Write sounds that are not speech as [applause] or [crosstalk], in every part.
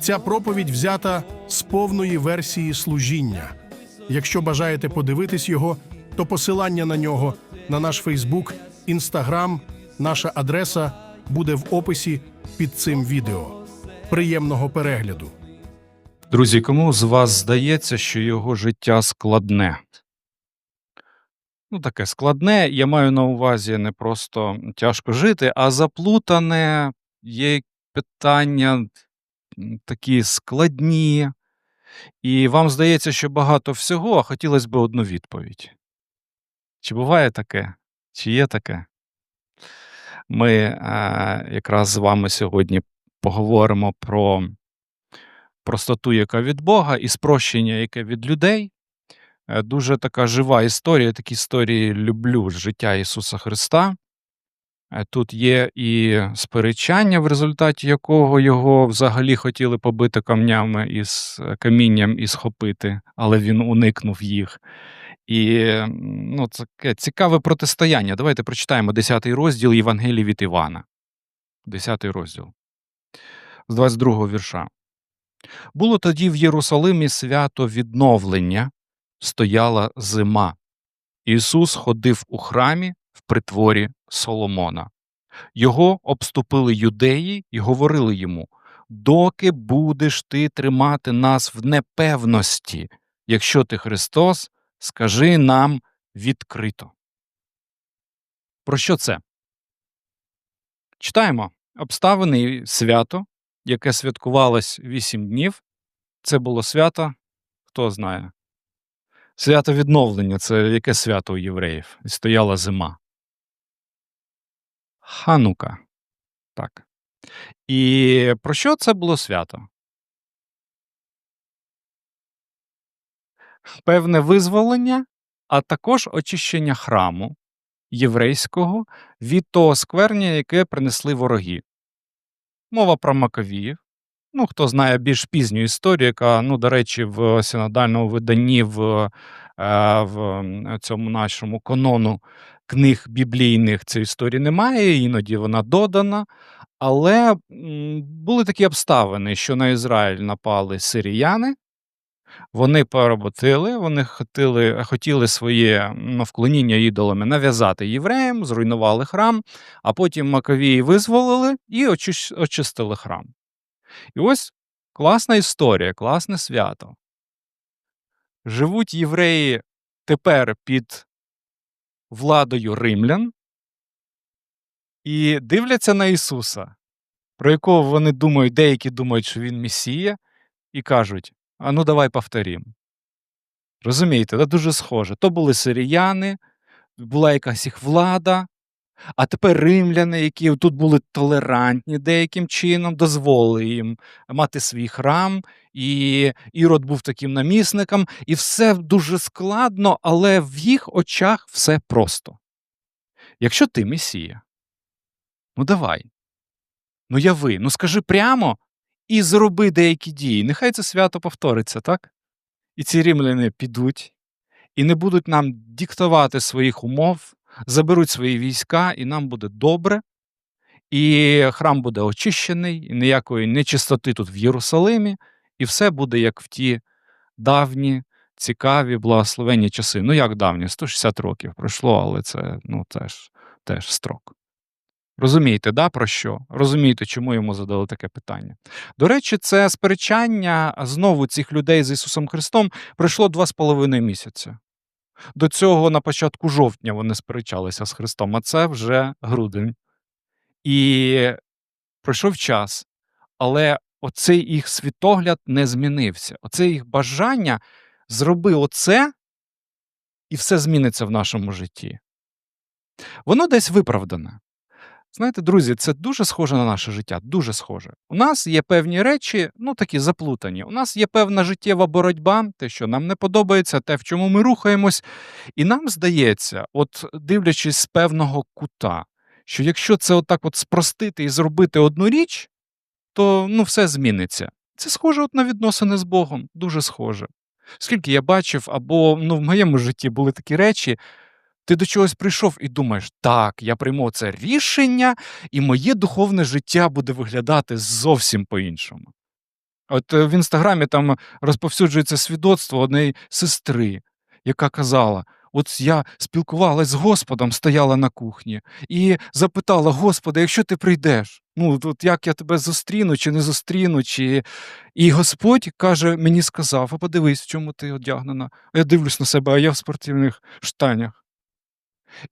Ця проповідь взята з повної версії служіння. Якщо бажаєте подивитись його, то посилання на нього на наш Фейсбук, Інстаграм, наша адреса буде в описі під цим відео. Приємного перегляду! Друзі, кому з вас здається, що його життя складне? Ну, таке складне, я маю на увазі не просто тяжко жити, а заплутане, є питання такі складні, і вам здається, що багато всього, а хотілося б одну відповідь. Чи буває таке? Чи є таке? Ми е, якраз з вами сьогодні поговоримо про простоту, яка від Бога, і спрощення, яке від людей. Е, Дуже така жива історія. Такі історії люблю життя Ісуса Христа. Е, Тут є і сперечання, в результаті якого його взагалі хотіли побити камнями із е, камінням і схопити, але він уникнув їх. І ну, таке цікаве протистояння. Давайте прочитаємо 10 розділ Євангелії від Івана. 10 розділ з 22 вірша. Було тоді в Єрусалимі свято відновлення, стояла зима. Ісус ходив у храмі в притворі Соломона. Його обступили юдеї і говорили йому: Доки будеш ти тримати нас в непевності, якщо ти Христос, скажи нам відкрито. Про що це? Читаємо обставини і свято, яке святкувалось вісім днів. Це було свято, хто знає. Свято відновлення це яке свято у євреїв? Стояла зима. Ханука. Так. І про що це було свято? Певне визволення, а також очищення храму єврейського від того сквернення, яке принесли вороги. Мова про Маковіїв. Ну, хто знає більш пізню історію, яка, ну, до речі, в синодальному виданні в, е, в цьому нашому канону книг біблійних цієї історії немає, іноді вона додана. Але були такі обставини, що на Ізраїль напали сиріяни, вони поработили, вони хотіли, хотіли своє вклоніння ідолами нав'язати євреям, зруйнували храм, а потім Маковії визволили і очистили храм. І ось класна історія, класне свято. Живуть євреї тепер під владою римлян і дивляться на Ісуса, про якого вони думають, деякі думають, що він Месія, і кажуть: а ну давай повторім. Розумієте, да? дуже схоже. То були сиріяни, була якась їх влада, а тепер римляни, які тут були толерантні деяким чином, дозволили їм мати свій храм, і Ірод був таким намісником, і все дуже складно, але в їх очах все просто. Якщо ти месія, ну давай, ну яви, ну скажи прямо і зроби деякі дії. Нехай це свято повториться, так? І ці римляни підуть і не будуть нам диктувати своїх умов, заберуть свої війська, і нам буде добре, і храм буде очищений, і ніякої нечистоти тут в Єрусалимі, і все буде як в ті давні, цікаві, благословенні часи. Ну, як давні, 160 років пройшло, але це ну, теж, теж строк. Розумієте, да, про що? Розумієте, чому йому задали таке питання? До речі, це сперечання знову цих людей з Ісусом Христом пройшло два з половиною місяця. До цього на початку жовтня вони сперечалися з Христом, а це вже грудень. І пройшов час, але оцей їх світогляд не змінився. Оце їх бажання зроби оце, і все зміниться в нашому житті. Воно десь виправдане. Знаєте, друзі, це дуже схоже на наше життя, дуже схоже. У нас є певні речі, ну такі заплутані. У нас є певна життєва боротьба, те, що нам не подобається, те, в чому ми рухаємось. І нам здається, от дивлячись з певного кута, що якщо це отак от спростити і зробити одну річ, то ну, все зміниться. Це схоже от на відносини з Богом, дуже схоже. Скільки я бачив, або ну, в моєму житті були такі речі, ти до чогось прийшов і думаєш, так, я прийму це рішення, і моє духовне життя буде виглядати зовсім по-іншому. От е, в інстаграмі там розповсюджується свідоцтво однієї сестри, яка казала: От я спілкувалась з Господом, стояла на кухні, і запитала: Господи, якщо ти прийдеш, ну от як я тебе зустріну чи не зустріну, чи. І Господь каже, мені сказав: а подивись, в чому ти одягнена. А я дивлюсь на себе, а я в спортивних штанях.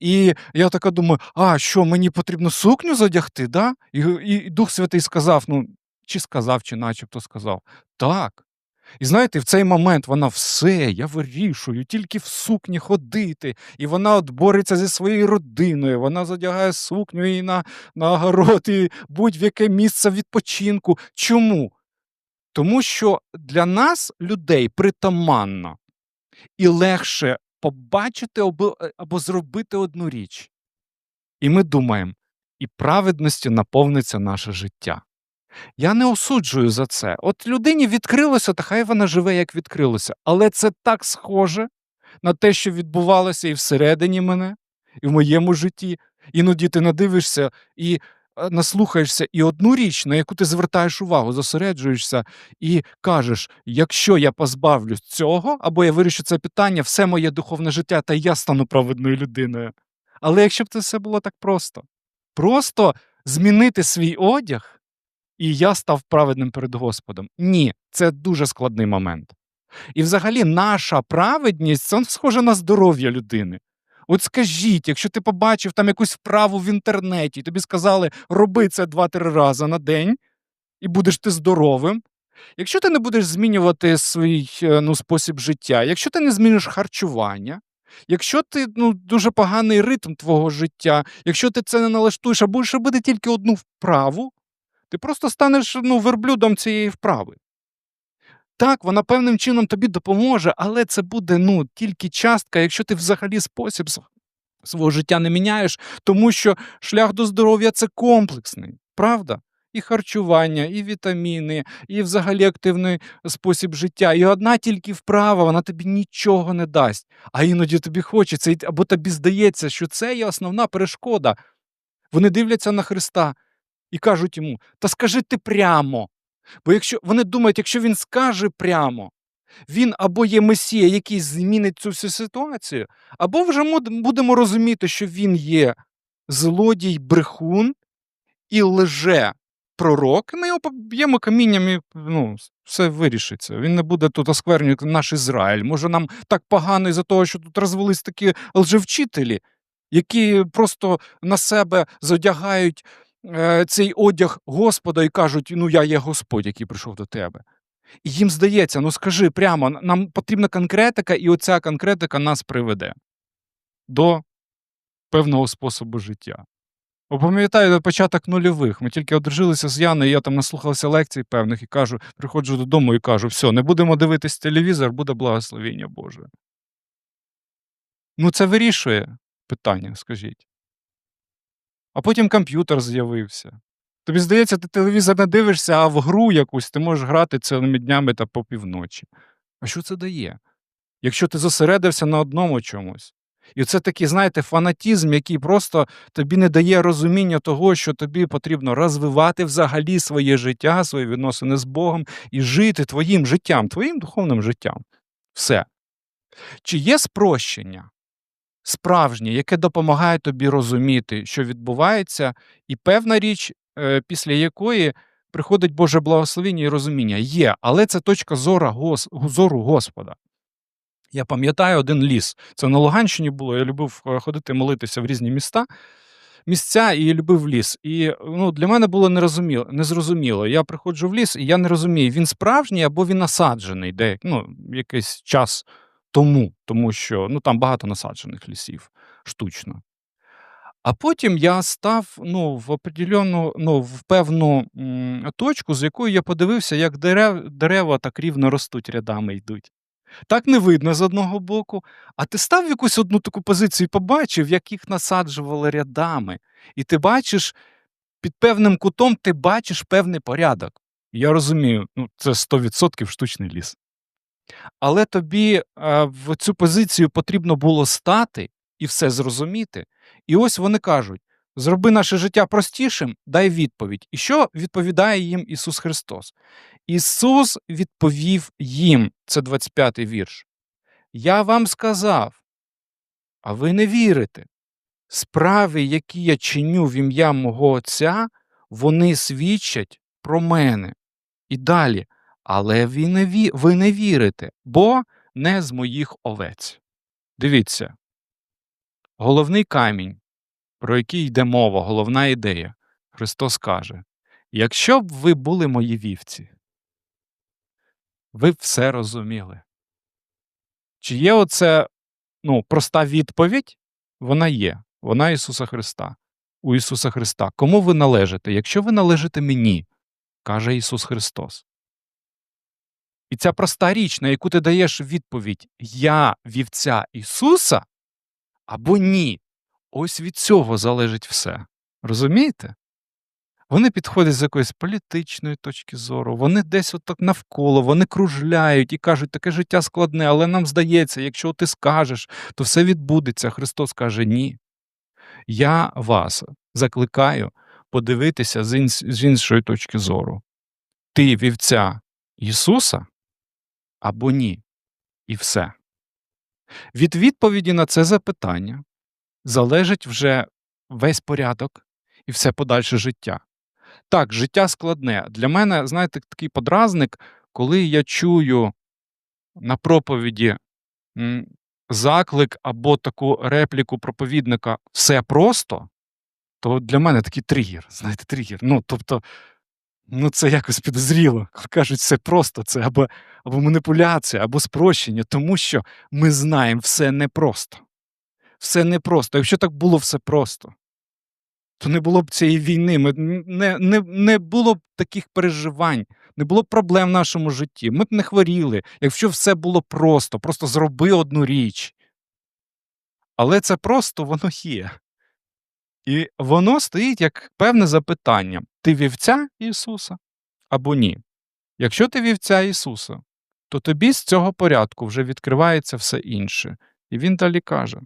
І я така думаю: а що, мені потрібно сукню задягти? Да? І, і Дух Святий сказав: ну, чи сказав, чи начебто сказав. Так. І знаєте, в цей момент вона все, я вирішую, тільки в сукні ходити. І вона от бореться зі своєю родиною, вона задягає сукню і на, на огород, і будь-в яке місце відпочинку. Чому? Тому що для нас, людей, притаманно і легше побачити або, е, або зробити одну річ. І ми думаємо, і праведністю наповниться наше життя. Я не осуджую за це. От людині відкрилося, та хай вона живе, як відкрилося. Але це так схоже на те, що відбувалося і всередині мене, і в моєму житті. Іноді ти надивишся і наслухаєшся, і одну річ, на яку ти звертаєш увагу, зосереджуєшся і кажеш: якщо я позбавлюсь цього, або я вирішу це питання, все моє духовне життя, та я стану праведною людиною. Але якщо б це все було так просто, просто змінити свій одяг і я став праведним перед Господом. Ні, це дуже складний момент. І взагалі наша праведність це схоже на здоров'я людини. От скажіть, якщо ти побачив там якусь вправу в інтернеті, тобі сказали, роби це два-три рази на день, і будеш ти здоровим. Якщо ти не будеш змінювати свій е, ну, спосіб життя, якщо ти не зміниш харчування, якщо ти ну, дуже поганий ритм твого життя, якщо ти це не налаштуєш, а будеш робити тільки одну вправу, ти просто станеш ну, верблюдом цієї вправи. Так, вона певним чином тобі допоможе, але це буде ну, тільки частка, якщо ти взагалі спосіб свого життя не міняєш, тому що шлях до здоров'я це комплексний, правда? І харчування, і вітаміни, і взагалі активний спосіб життя. І одна тільки вправа, вона тобі нічого не дасть. А іноді тобі хочеться, або тобі здається, що це є основна перешкода. Вони дивляться на Христа і кажуть йому: Та скажи ти прямо. Бо якщо вони думають, якщо він скаже прямо, він або є месія, який змінить цю всю ситуацію, або вже муд- будемо розуміти, що він є злодій, брехун і лже пророк, і ми його поб'ємо камінням і ну, все вирішиться. Він не буде тут осквернювати наш Ізраїль. Може, нам так погано із-за того, що тут розвелись такі лжевчителі, які просто на себе задягають е, цей одяг Господа і кажуть: ну я є Господь, який прийшов до тебе. І їм здається, ну скажи прямо, нам потрібна конкретика, і оця конкретика нас приведе до певного способу життя. Пам'ятаю початок нульових. Ми тільки одружилися з Яною, я там наслухався лекцій певних і кажу, приходжу додому і кажу: все, не будемо дивитись телевізор, буде благословіння Боже. Ну, це вирішує питання, скажіть. А потім комп'ютер з'явився. Тобі здається, ти телевізор не дивишся, а в гру якусь ти можеш грати цілими днями та по півночі. А що це дає? Якщо ти зосередився на одному чомусь. І це такий, знаєте, фанатізм, який просто тобі не дає розуміння того, що тобі потрібно розвивати взагалі своє життя, свої відносини з Богом і жити твоїм життям, твоїм духовним життям. Все. Чи є спрощення? Справжнє, яке допомагає тобі розуміти, що відбувається, і певна річ, е, після якої приходить Боже благословіння і розуміння. Є, але це точка зору, Господа. Я пам'ятаю один ліс. Це на Луганщині було. Я любив е, ходити молитися в різні міста. Місця і любив ліс. І ну, для мене було нерозуміло, незрозуміло. Я приходжу в ліс, і я не розумію, він справжній або він насаджений, де ну, якийсь час тому, тому що ну, там багато насаджених лісів штучно. А потім я став ну, в определенну, ну, в певну м, точку, з якою я подивився, як дерев, дерева так рівно ростуть рядами йдуть. Так не видно з одного боку. А ти став в якусь одну таку позицію і побачив, як їх насаджували рядами. І ти бачиш, під певним кутом ти бачиш певний порядок. Я розумію, ну, це 100% штучний ліс. Але тобі е, в цю позицію потрібно було стати і все зрозуміти. І ось вони кажуть: зроби наше життя простішим, дай відповідь. І що відповідає їм Ісус Христос? Ісус відповів їм, це 25-й вірш. Я вам сказав, а ви не вірите. Справи, які я чиню в ім'я мого Отця, вони свідчать про мене. І далі. Але ви не, ві... ви не вірите, бо не з моїх овець. Дивіться, головний камінь, про який йде мова, головна ідея. Христос каже: якщо б ви були мої вівці, ви б все розуміли. Чи є оце ну, проста відповідь? Вона є. Вона Ісуса Христа. У Ісуса Христа. Кому ви належите? Якщо ви належите мені, каже Ісус Христос. І ця проста річ, на яку ти даєш відповідь Я вівця Ісуса або ні. Ось від цього залежить все. Розумієте? Вони підходять з якоїсь політичної точки зору, вони десь отак навколо, вони кружляють і кажуть, таке життя складне, але нам здається, якщо ти скажеш, то все відбудеться. Христос каже ні. Я вас закликаю подивитися з, іншої точки зору. Ти вівця Ісуса або ні. І все. Від відповіді на це запитання залежить вже весь порядок і все подальше життя. Так, життя складне. Для мене, знаєте, такий подразник, коли я чую на проповіді заклик або таку репліку проповідника все просто, то для мене такий тригер. Знаєте, тригер. Ну, тобто, ну це якось підозріло. Кажуть, все просто, це або, або маніпуляція, або спрощення, тому що ми знаємо, все непросто. Все непросто. Якщо так було все просто, то не було б цієї війни, ми не, не, не було б таких переживань, не було б проблем в нашому житті. Ми б не хворіли, якщо все було просто, просто зроби одну річ. Але це просто воно є. І воно стоїть як певне запитання: ти вівця Ісуса або ні? Якщо ти вівця Ісуса, то тобі з цього порядку вже відкривається все інше. І він далі каже: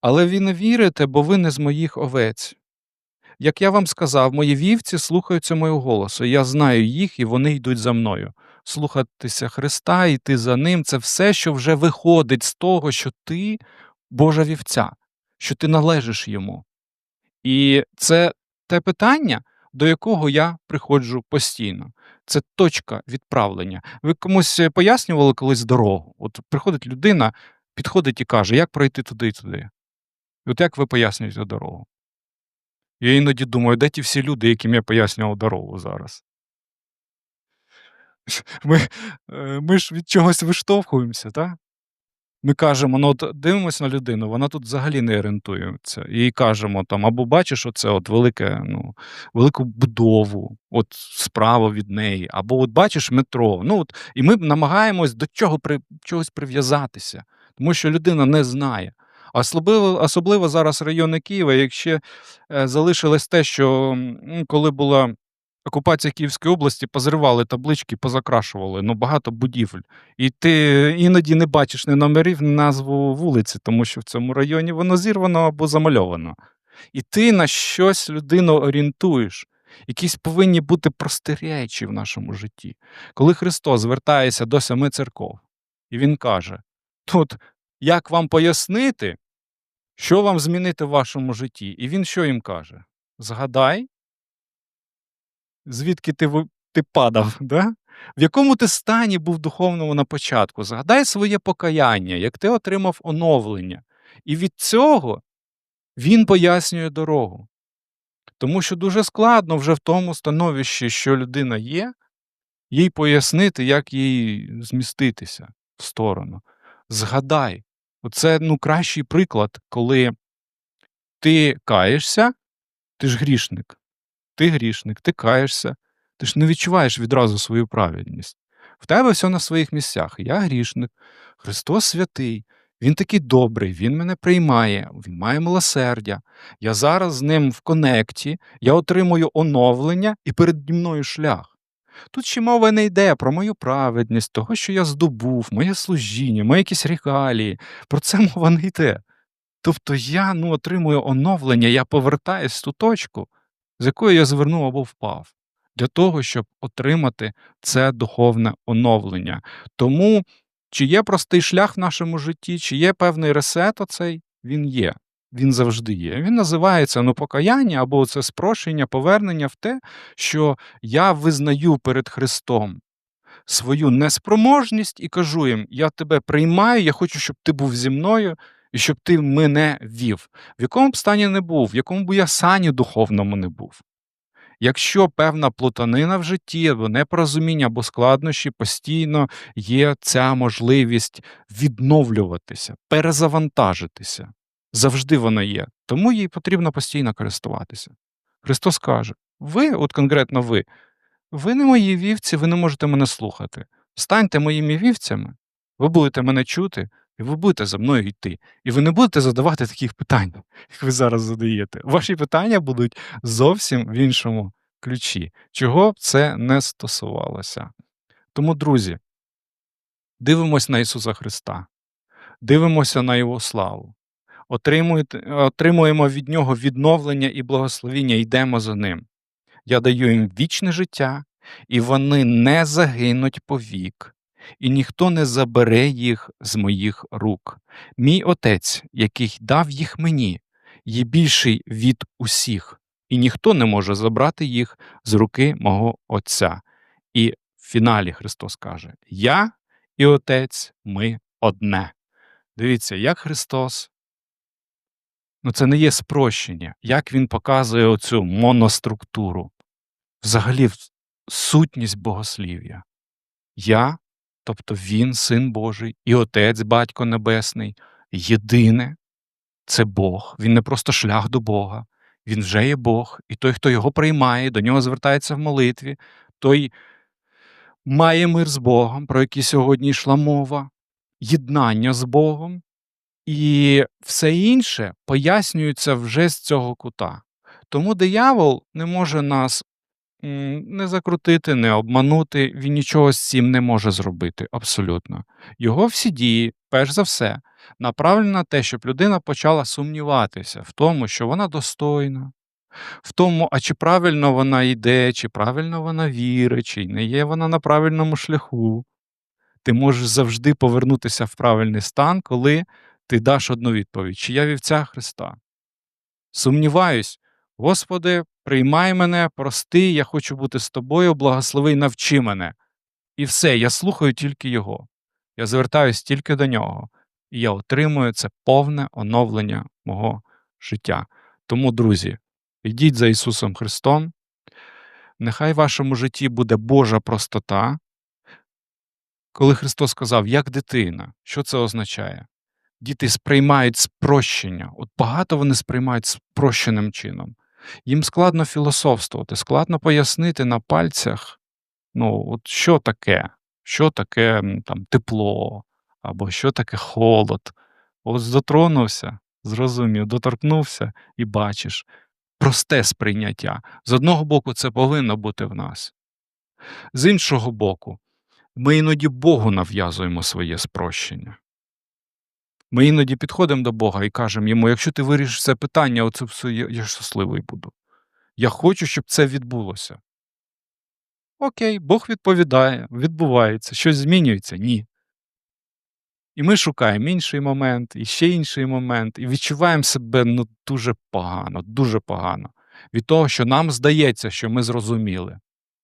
Але ви не вірите, бо ви не з моїх овець. Як я вам сказав, мої вівці слухаються мого голосу. Я знаю їх, і вони йдуть за мною. Слухатися Христа, йти за ним це все, що вже виходить з того, що ти Божа вівця, що ти належиш йому. І це те питання, до якого я приходжу постійно. Це точка відправлення. Ви комусь е, пояснювали колись дорогу? От приходить людина, підходить і каже, як пройти туди і туди. От як ви пояснюєте дорогу? Я іноді думаю, де ті всі люди, яким я пояснював дорогу зараз? Ми, е, ми ж від чогось виштовхуємося, так? Ми кажемо, ну от дивимося на людину, вона тут взагалі не орієнтується. І кажемо там, або бачиш оце от велике, ну, велику будову, от справа від неї, або от бачиш метро. Ну, от, і ми намагаємось до чого при, чогось прив'язатися, тому що людина не знає. Особливо, особливо зараз райони Києва, якщо е, залишилось те, що коли була окупація Київської області, позривали таблички, позакрашували ну, багато будівель. І ти іноді не бачиш ні номерів, ні назву вулиці, тому що в цьому районі воно зірвано або замальовано. І ти на щось людину орієнтуєш. Якісь повинні бути прості речі в нашому житті. Коли Христос звертається до семи церков, і Він каже: тут як вам пояснити, що вам змінити в вашому житті? І він що їм каже? Згадай, звідки ти, ти падав, [laughs] да? в якому ти стані був духовному на початку. Згадай своє покаяння, як ти отримав оновлення. І від цього він пояснює дорогу. Тому що дуже складно вже в тому становищі, що людина є, їй пояснити, як їй зміститися в сторону. Згадай, оце ну, кращий приклад, коли ти каєшся, ти ж грішник. Ти грішник, ти каєшся, ти ж не відчуваєш відразу свою праведність. В тебе все на своїх місцях. Я грішник, Христос святий, Він такий добрий, Він мене приймає, Він має милосердя. Я зараз з ним в конекті, я отримую оновлення і перед мною шлях. Тут ще мова не йде про мою праведність, того, що я здобув, моє служіння, мої якісь регалії. Про це [laughs] мова не йде. Тобто я ну, отримую оновлення, я повертаюсь в ту точку, з якої я звернув або впав. для того, щоб отримати це духовне оновлення. Тому чи є простий шлях в нашому житті, чи є певний ресет оцей, він є. Він завжди є. Він називається ну, покаяння або це спрощення, повернення в те, що я визнаю перед Христом свою неспроможність і кажу їм: я тебе приймаю, я хочу, щоб ти був зі мною і щоб ти мене вів. В якому б стані не був, в якому б я сані духовному не був. Якщо певна плутанина в житті, або непорозуміння, або складнощі, постійно є ця можливість відновлюватися, перезавантажитися. Завжди вона є. Тому їй потрібно постійно користуватися. Христос каже: ви, от конкретно ви, ви не мої вівці, ви не можете мене слухати. Станьте моїми вівцями, ви будете мене чути, і ви будете за мною йти. І ви не будете задавати таких питань, як ви зараз задаєте. Ваші питання будуть зовсім в іншому ключі, чого б це не стосувалося. Тому, друзі, дивимось на Ісуса Христа, дивимося на Його славу, отримуємо від Нього відновлення і благословіння, йдемо за Ним. Я даю їм вічне життя, і вони не загинуть повік, і ніхто не забере їх з моїх рук. Мій отець, який дав їх мені, є більший від усіх, і ніхто не може забрати їх з руки мого Отця. І в фіналі Христос каже: Я і Отець ми одне. Дивіться, як Христос. Ну, це не є спрощення, як він показує оцю моноструктуру, взагалі сутність богослів'я. Я, тобто Він, Син Божий, і Отець, Батько Небесний, єдине це Бог. Він не просто шлях до Бога, він вже є Бог, і той, хто його приймає, до нього звертається в молитві, той має мир з Богом, про який сьогодні йшла мова, єднання з Богом, і все інше пояснюється вже з цього кута. Тому диявол не може нас не закрутити, не обманути, він нічого з цим не може зробити абсолютно. Його всі дії, перш за все, направлені на те, щоб людина почала сумніватися в тому, що вона достойна, в тому, а чи правильно вона йде, чи правильно вона вірить, чи не є вона на правильному шляху. Ти можеш завжди повернутися в правильний стан, коли ти даш одну відповідь: чи я вівця Христа? Сумніваюсь, Господи, приймай мене, прости, я хочу бути з тобою, благослови, й навчи мене. І все, я слухаю тільки Його. Я звертаюсь тільки до нього, і я отримую це повне оновлення мого життя. Тому, друзі, йдіть за Ісусом Христом. Нехай в вашому житті буде Божа простота. Коли Христос сказав, як дитина, що це означає? Діти сприймають спрощення. От багато вони сприймають спрощеним чином. Їм складно філософствувати, складно пояснити на пальцях, ну, от що таке, що таке там, тепло, або що таке холод. Ось дотронувся, зрозумів, доторкнувся і бачиш. Просте сприйняття. З одного боку, це повинно бути в нас. З іншого боку, ми іноді Богу нав'язуємо своє спрощення. Ми іноді підходимо до Бога і кажемо йому: якщо ти вирішиш це питання, оце все я, щасливий буду. Я хочу, щоб це відбулося. Окей, Бог відповідає, відбувається, щось змінюється? Ні. І ми шукаємо інший момент, і ще інший момент, і відчуваємо себе ну, дуже погано, дуже погано. Від того, що нам здається, що ми зрозуміли,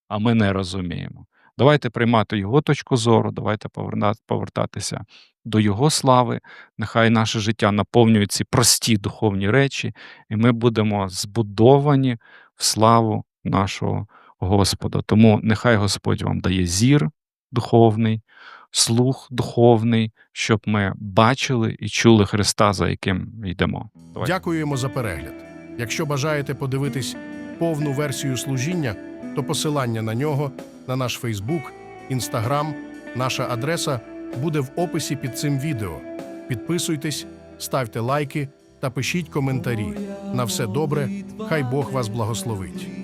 а ми не розуміємо. Давайте приймати його точку зору, давайте повертатися до Його слави. Нехай наше життя наповнює ці прості духовні речі, і ми будемо збудовані в славу нашого Господа. Тому нехай Господь вам дає зір духовний, слух духовний, щоб ми бачили і чули Христа, за яким йдемо. Давайте. Дякуємо за перегляд. Якщо бажаєте подивитись повну версію служіння, то посилання на нього на наш Фейсбук, Інстаграм, наша адреса буде в описі під цим відео. Підписуйтесь, ставте лайки та пишіть коментарі. На все добре, хай Бог вас благословить.